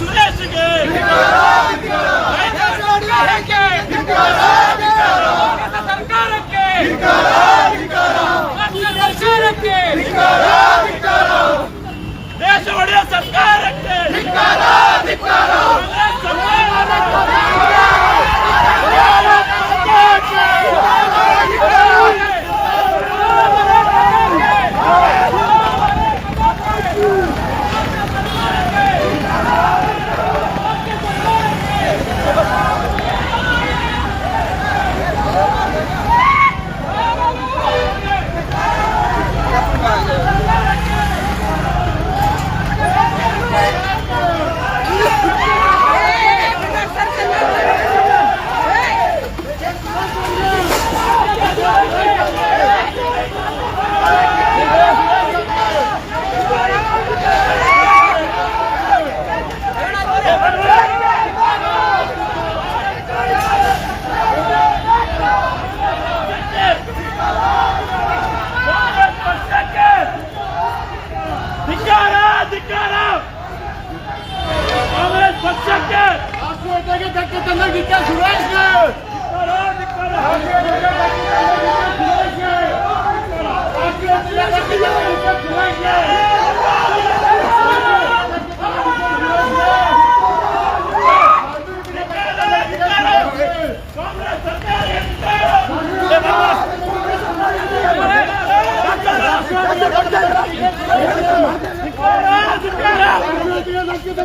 ಸುರೇಶ್ಗೆ الله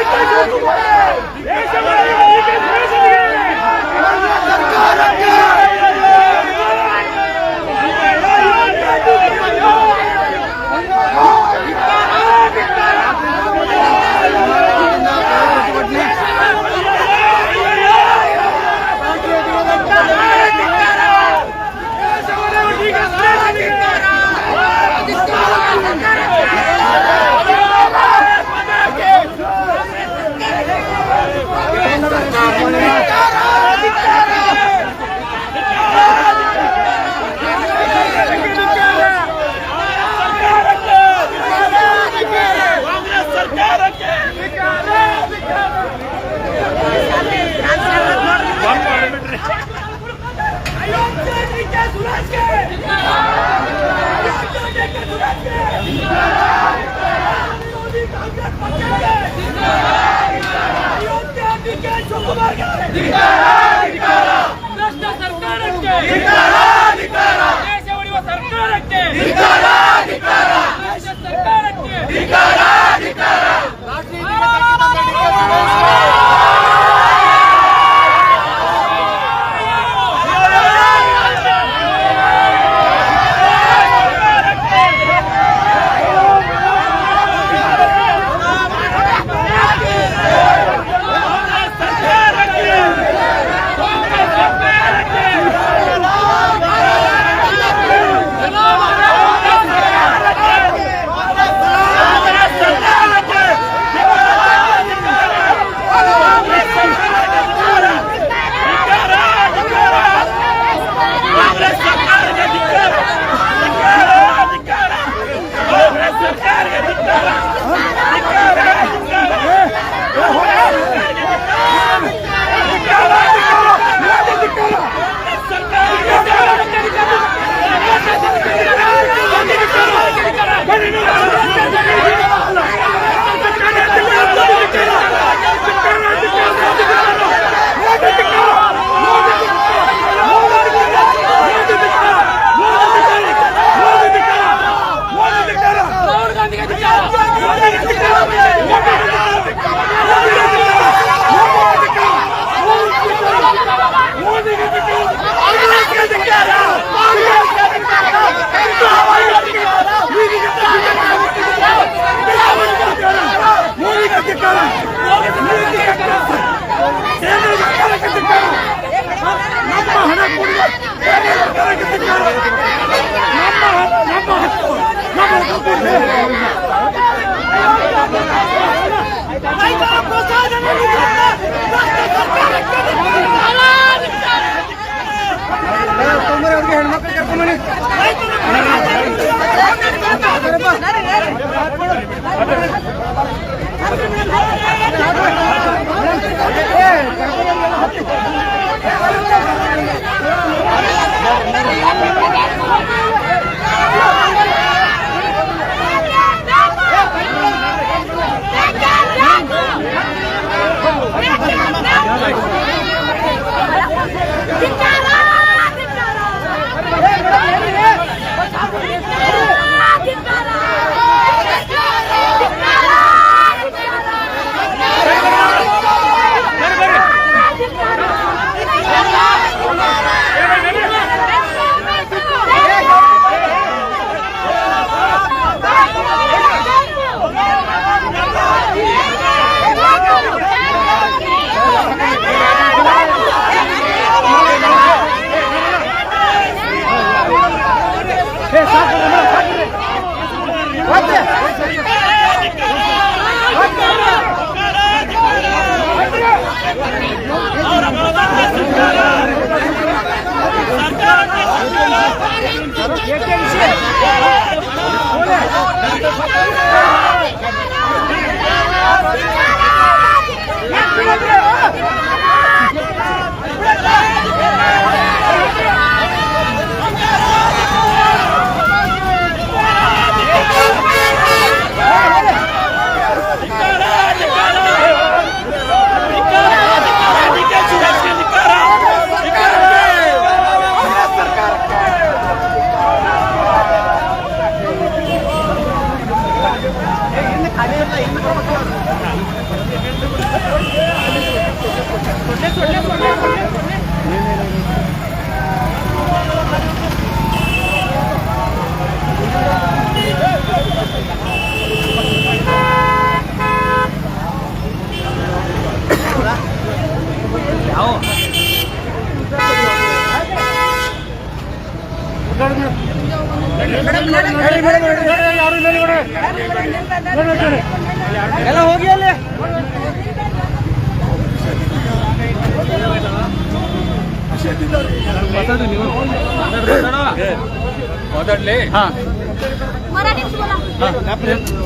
Fica junto, ಸರ್ಕಾರಕ್ಕೆ ಎಲ್ಲ ಹೋಗಿ ಅಲ್ಲಿ. ಮಾತಾಡ್ಲಿ.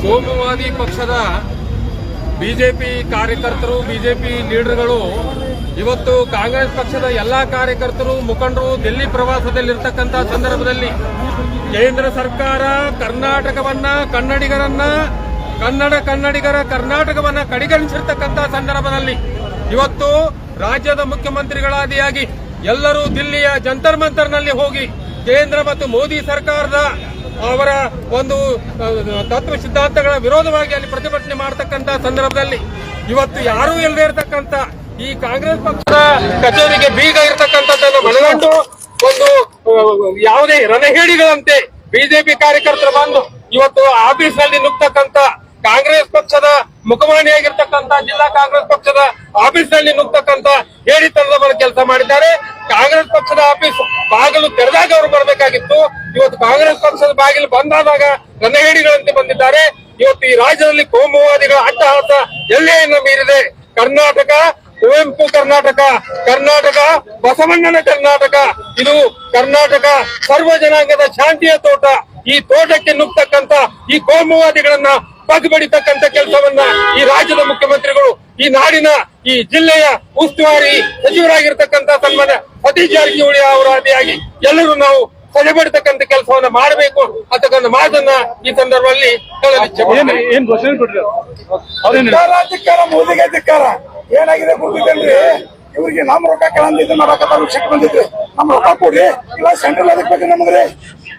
ಕೋಮುವಾದಿ ಪಕ್ಷದ ಬಿಜೆಪಿ ಕಾರ್ಯಕರ್ತರು ಬಿಜೆಪಿ ಲೀಡರ್ಗಳು ಇವತ್ತು ಕಾಂಗ್ರೆಸ್ ಪಕ್ಷದ ಎಲ್ಲಾ ಕಾರ್ಯಕರ್ತರು, ಮುಖಂಡರು, ದಿಲ್ಲಿ ಪ್ರವಾಸದಲ್ಲಿರ್ತಕ್ಕಂಥ ಸಂದರ್ಭದಲ್ಲಿ ಕೇಂದ್ರ ಸರ್ಕಾರ ಕರ್ನಾಟಕವನ್ನ ಕನ್ನಡಿಗರನ್ನ, ಕನ್ನಡ ಕನ್ನಡಿಗರ ಕರ್ನಾಟಕವನ್ನ ಕಡೆಗಣಿಸಿರ್ತಕ್ಕಂಥ ಸಂದರ್ಭದಲ್ಲಿ ಇವತ್ತು ರಾಜ್ಯದ ಮುಖ್ಯಮಂತ್ರಿಗಳಾದಿಯಾಗಿ ಎಲ್ಲರೂ ದಿಲ್ಲಿಯ ಜಂತರ್ ಮಂತರ್ನಲ್ಲಿ ಹೋಗಿ ಕೇಂದ್ರ ಮತ್ತು ಮೋದಿ ಸರ್ಕಾರದ ಅವರ ಒಂದು ತತ್ವ ಸಿದ್ಧಾಂತಗಳ ವಿರೋಧವಾಗಿ ಅಲ್ಲಿ ಪ್ರತಿಭಟನೆ ಮಾಡತಕ್ಕಂತ ಸಂದರ್ಭದಲ್ಲಿ ಇವತ್ತು ಯಾರೂ ಇಲ್ಲದೇ ಇರತಕ್ಕಂತ ಈ ಕಾಂಗ್ರೆಸ್ ಪಕ್ಷದ ಕಚೇರಿಗೆ ಬೀಗ ಇರತಕ್ಕಂಥದ್ದನ್ನು ಮನಗಂಡು ಒಂದು ಯಾವುದೇ ರಣಹೇಡಿಗಳಂತೆ ಬಿಜೆಪಿ ಕಾರ್ಯಕರ್ತರು ಬಂದು ಇವತ್ತು ಆಫೀಸ್ನಲ್ಲಿ ನುಗ್ತಕ್ಕಂತ ಕಾಂಗ್ರೆಸ್ ಪಕ್ಷದ ಮುಖವಾಣಿಯಾಗಿರ್ತಕ್ಕಂತ ಜಿಲ್ಲಾ ಕಾಂಗ್ರೆಸ್ ಪಕ್ಷದ ಆಫೀಸ್ನಲ್ಲಿ ನುಗ್ತಕ್ಕಂತ ಹೇಳಿತನದ ಕೆಲಸ ಮಾಡಿದ್ದಾರೆ. ಕಾಂಗ್ರೆಸ್ ಪಕ್ಷದ ಆಫೀಸ್ ಬಾಗಿಲು ತೆರೆದಾಗ ಅವರು ಬರಬೇಕಾಗಿತ್ತು. ಇವತ್ತು ಕಾಂಗ್ರೆಸ್ ಪಕ್ಷದ ಬಾಗಿಲು ಬಂದಾದಾಗ ರಣಹೇಡಿಗಳಂತೆ ಬಂದಿದ್ದಾರೆ. ಇವತ್ತು ಈ ರಾಜ್ಯದಲ್ಲಿ ಕೋಮುವಾದಿಗಳ ಅಟ್ಟಹಾಸ ಎಲ್ಲೆಯನ್ನು ಮೀರಿದೆ. ಕರ್ನಾಟಕ ಕುವೆಂಪು ಕರ್ನಾಟಕ ಕರ್ನಾಟಕ ಬಸವಣ್ಣನ ಕರ್ನಾಟಕ. ಇದು ಕರ್ನಾಟಕ ಸರ್ವ ಜನಾಂಗದ ಶಾಂತಿಯ ತೋಟ. ಈ ತೋಟಕ್ಕೆ ನುಗ್ತಕ್ಕಂತ ಈ ಕೋಮುವಾದಿಗಳನ್ನ ಬಗ್ಬಡಿತಕ್ಕಂತ ಕೆಲಸವನ್ನ ಈ ರಾಜ್ಯದ ಮುಖ್ಯಮಂತ್ರಿಗಳು ಈ ನಾಡಿನ ಈ ಜಿಲ್ಲೆಯ ಉಸ್ತುವಾರಿ ಸಚಿವರಾಗಿರ್ತಕ್ಕಂತ ಸನ್ಮಾನ್ಯ ಸತೀಶ್ ಜಾರಕಿಹೊಳಿ ಅವರ ಎಲ್ಲರೂ ನಾವು ಸೆಳೆಬಡ್ತಕ್ಕಂತ ಕೆಲಸವನ್ನ ಮಾಡಬೇಕು ಅಂತಕ್ಕಂಥ ಮಾತನ್ನ ಈ ಸಂದರ್ಭದಲ್ಲಿ ಹೇಳಲಿಚ್ಛೆ ಧಿಕ್ಕಾರ ಮೋದಿಗೆ ಧಿಕ್ಕಾರ. ಏನಾಗಿದೆ ಗೊತ್ತಿದ್ದೇನ್ರಿ ಇವ್ರಿಗೆ ನಮ್ ರೊಕ್ಕ ಕೇಳಂದಿದ್ದು ಮಾಡಕತ್ತಾರ ವಿಷಯಕ್ಕೆ ಬಂದಿದ್ರಿ. ನಮ್ ರೊಕ್ಕ ಕೊಡ್ರಿ. ಇಲ್ಲ ಸೆಂಟ್ರಲ್ ಅದಕ್ಕೆ ಬೇಕು ನಮಗ್ರಿ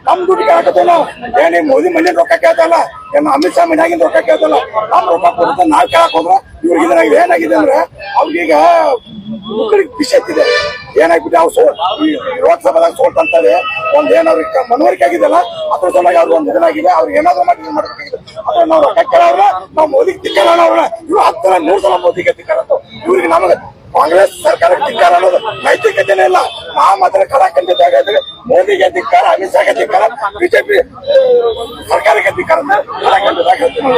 ನಮ್ ದುಡ್ಡು ಕೇಳಕತ್ತವ ನಾವು. ಏನೇ ಮೋದಿ ಮನೆ ರೊಕ್ಕ ಕೇಳ್ತಲ್ಲ ಏನ್ ಅಮಿತ್ ಶಾ ಮನ್ಯಾಗಿಂದ ರೊಕ್ಕ ಕೇಳ್ತಲ್ಲ ನಮ್ ರೊಕ್ಕ ಕೊಡುತ್ತ, ನಾವ್ ಕೇಳಕ್ ಹೋದ್ರ. ಇವ್ರಿಗೆ ಇದ್ರಾಗ ಏನಾಗಿದೆ ಅಂದ್ರೆ ಅವ್ರಿಗೀಗ ಮಕ್ಕಳಿಗೆ ಖುಷಿ ಆಗ್ತಿದೆ. ಏನಾಗ್ಬಿಟ್ಟು ಅವ್ರು ಸೋ ಲೋಕಸಭಾದಾಗ ಸೋಲ್ತಂತಾರೆ ಒಂದ್ ಏನಾದ್ರು ಮನವರಿಕೆ ಆಗಿದೆಲ್ಲ ಅದ್ರ ಸಲುವಾಗಿ ಅವ್ರು ಒಂದ್ ಇದನ್ನಾಗಿದೆ ಅವ್ರಿಗೆ ಏನಾದ್ರು ಮಾಡಿ ಮಾಡ್ಬೇಕಾಗಿದೆ ಆದ್ರೆ ನಾವು ಅಟಕ್ಕರ ಅವ್ರ ನಾವು ಮೋದಿಗೆ ತಿಕ್ಕಾರ ಅವ್ರ ಇವ್ರು ಹತ್ತರ ನೂರು ಸಲ ಮೋದಿಗೆ ತಿಕ್ಕಾರ ಇವ್ರಿಗೆ ನಮಗೆ ಕಾಂಗ್ರೆಸ್ ಸರ್ಕಾರಕ್ಕೆ ಧಿಕ್ಕಾರ ಅನ್ನೋದು ನೈತಿಕತೆನೇ ಇಲ್ಲ. ನಾವು ಮಾತ್ರ ಕಲಾಕಂಡಿದ್ದಾಗ ಮೋದಿಗೆ ಧಿಕ್ಕಾರ, ಅಮಿತ್ ಶಾಗೆ ಧಿಕ್ಕಾರ, ಬಿಜೆಪಿ ಸರ್ಕಾರಕ್ಕೆ ಧಿಕ್ಕಾರ ಕಲಾಕಂಡಿದ್ದಾಗ ಹೇಳ್ತೀನಿ.